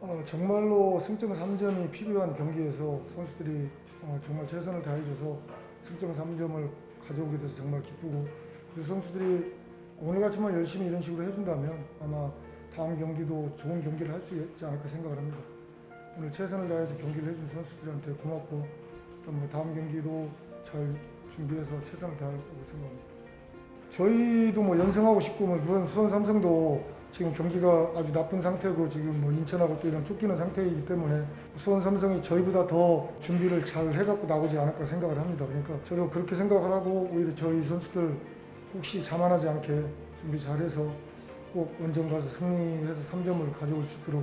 어, 정말로 승점 3점이 필요한 경기에서 선수들이 어, 정말 최선을 다해줘서 승점 3점을 가져오게 돼서 정말 기쁘고 그 선수들이 오늘같이만 열심히 이런 식으로 해준다면 아마 다음 경기도 좋은 경기를 할 수 있지 않을까 생각을 합니다. 오늘 최선을 다해서 경기를 해준 선수들한테 고맙고 또뭐 다음 경기도 잘 준비해서 최선을 다하려고 생각합니다. 저희도 뭐 연승하고 싶고 뭐 물론 수원 삼성도 지금 경기가 아주 나쁜 상태고 지금 뭐 인천하고 또 이런 쫓기는 상태이기 때문에 수원 삼성이 저희보다 더 준비를 잘 해갖고 나오지 않을까 생각을 합니다. 그러니까 저도 그렇게 생각을 하고 오히려 저희 선수들 혹시 자만하지 않게 준비 잘해서 꼭 원정 가서 승리해서 3점을 가져올 수 있도록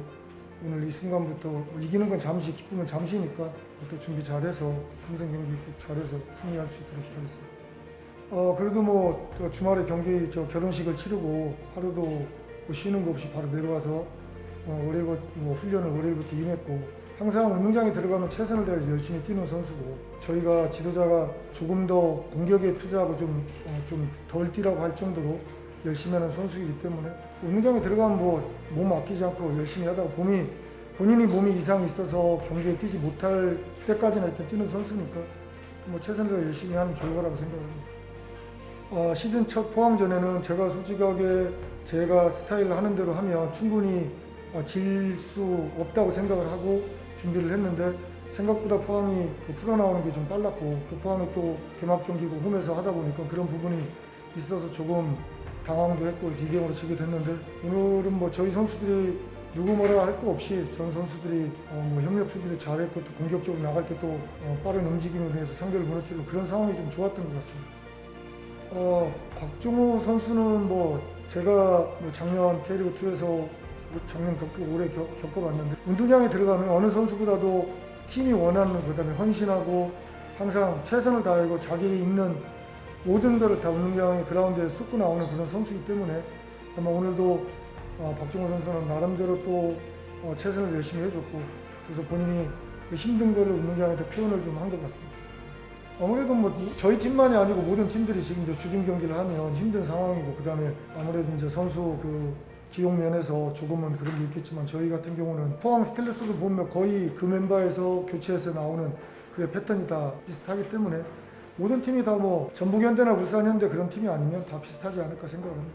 오늘 이 순간부터 뭐 이기는 건 잠시 기쁨은 잠시니까 또 준비 잘해서 삼성 경기 꼭 잘해서 승리할 수 있도록 하겠습니다. 어 그래도 뭐저 주말에 경기 저 결혼식을 치르고 하루도 뭐 쉬는 거 없이 바로 내려와서 어, 월요일 뭐 훈련을 월요일부터 임했고 항상 운동장에 들어가면 최선을 다해서 열심히 뛰는 선수고 저희가 지도자가 조금 더 공격에 투자하고 어, 좀좀 덜 뛰라고 할 정도로 열심히 하는 선수이기 때문에 운동장에 들어가면 뭐 몸 아끼지 않고 열심히 하다가 몸이 본인이 몸이 이상이 있어서 경기에 뛰지 못할 때까지는 일단 뛰는 선수니까 뭐 최선을 열심히 하는 결과라고 생각합니다. 어, 시즌 첫 포항전에는 제가 솔직하게 제가 스타일을 하는 대로 하면 충분히 어, 질수 없다고 생각을 하고 준비를 했는데 생각보다 포항이 그 풀어나오는 게 좀 빨랐고 그 포항이 또 개막 경기고 홈에서 하다 보니까 그런 부분이 있어서 조금 당황도 했고 2대0으로 지게 됐는데 오늘은 뭐 저희 선수들이 누구 뭐라 할 거 없이 전 선수들이 어, 뭐 협력 수비도 잘했고 또 공격적으로 나갈 때 또 어, 빠른 움직임에 대해서 상대를 무너뜨리고 그런 상황이 좀 좋았던 것 같습니다. 어, 박종호 선수는 뭐 제가 뭐 작년 K리그 2에서 작년 겪고 올해 겪, 겪어봤는데 운동장에 들어가면 어느 선수보다도 팀이 원하는 그다음에 헌신하고 항상 최선을 다하고 자기 있는 모든 것을 다 운동장에 그라운드에 쏟고 나오는 그런 선수이기 때문에 아마 오늘도 어, 박종호 선수는 나름대로 또 어, 최선을 열심히 해줬고 그래서 본인이 그 힘든 거를 운동장에서 표현을 좀 한 것 같습니다. 아무래도 뭐 저희 팀만이 아니고 모든 팀들이 지금 이제 주중 경기를 하면 힘든 상황이고 그다음에 아무래도 이제 선수 그 기용 면에서 조금은 그런 게 있겠지만 저희 같은 경우는 포항 스텔레스도 보면 거의 그 멤버에서 교체해서 나오는 그의 패턴이 다 비슷하기 때문에 모든 팀이 다 뭐 전북현대나 울산현대 그런 팀이 아니면 다 비슷하지 않을까 생각합니다.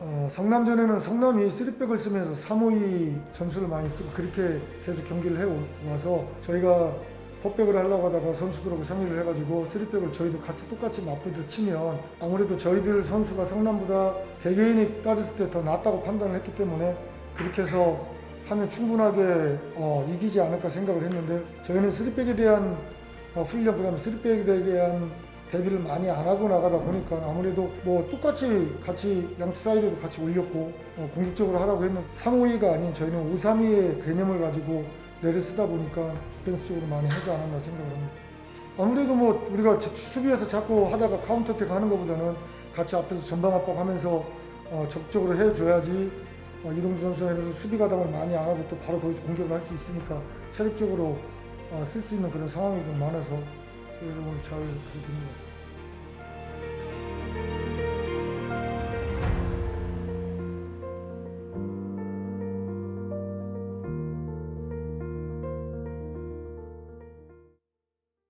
어, 성남전에는 성남이 3백을 쓰면서 352 전술을 많이 쓰고 그렇게 계속 경기를 해와서 저희가 포백을 하려고 하다가 선수들하고 상의를 해가지고 3백을 저희도 같이 똑같이 맞붙어 치면 아무래도 저희들 선수가 성남보다 개개인이 따졌을 때 더 낫다고 판단을 했기 때문에 그렇게 해서 하면 충분하게 어, 이기지 않을까 생각을 했는데 저희는 3백에 대한 어, 훈련 그다음에 3백에 대한 대비를 많이 안 하고 나가다 보니까 아무래도 뭐 똑같이 같이 양측 사이드도 같이 올렸고 어, 공격적으로 하라고 했는데 352가 아닌 저희는 532의 개념을 가지고 내려 쓰다 보니까 디펜스적으로 많이 하지 않았나 생각을 합니다. 아무래도 뭐 우리가 저- 수비에서 자꾸 하다가 카운터택 하는 것보다는 같이 앞에서 전방 압박하면서 어, 적극적으로 해줘야지 어, 이동주 선수는 그래서 수비 가담을 많이 안 하고 또 바로 거기서 공격을 할 수 있으니까 체력적으로 어, 쓸 수 있는 그런 상황이 좀 많아서 그래서 오늘 잘 그렇게 된것 같습니다.